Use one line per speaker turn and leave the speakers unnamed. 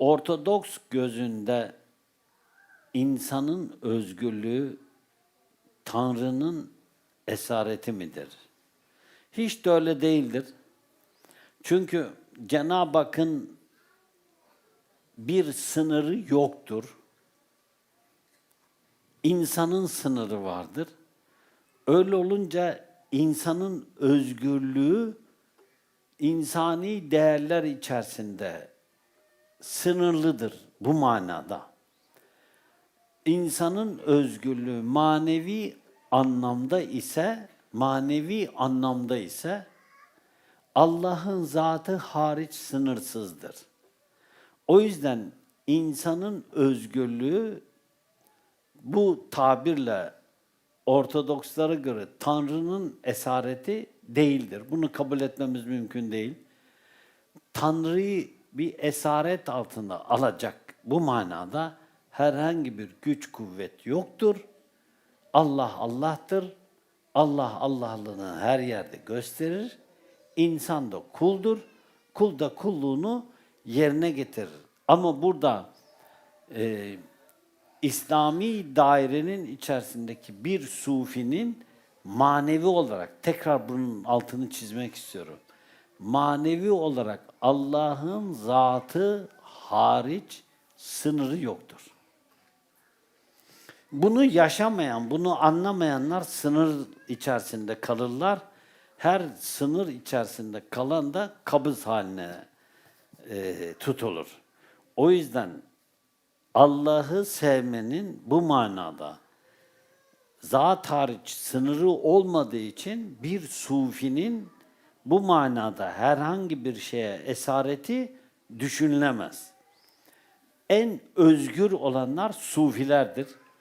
Ortodoks gözünde insanın özgürlüğü Tanrı'nın esareti midir? Hiç de öyle değildir. Çünkü Cenab-ı Hakk'ın bir sınırı yoktur. İnsanın sınırı vardır. Öyle olunca insanın özgürlüğü insani değerler içerisinde sınırlıdır bu manada. İnsanın özgürlüğü manevi anlamda ise manevi anlamda ise Allah'ın zatı hariç sınırsızdır. O yüzden insanın özgürlüğü bu tabirle Ortodokslara göre Tanrı'nın esareti değildir. Bunu kabul etmemiz mümkün değil. Tanrı'yı bir esaret altında alacak bu manada herhangi bir güç kuvvet yoktur. Allah Allah'tır. Allah Allah'lığını her yerde gösterir. İnsan da kuldur. Kul da kulluğunu yerine getirir. Ama burada e, İslami dairenin içerisindeki bir sufinin manevi olarak, tekrar bunun altını çizmek istiyorum. Manevi olarak Allah'ın zatı hariç sınırı yoktur. Bunu yaşamayan, bunu anlamayanlar sınır içerisinde kalırlar. Her sınır içerisinde kalan da kabız haline e, tutulur. O yüzden Allah'ı sevmenin bu manada zat hariç sınırı olmadığı için bir sufinin bu manada herhangi bir şeye esareti düşünülemez. En özgür olanlar sufilerdir.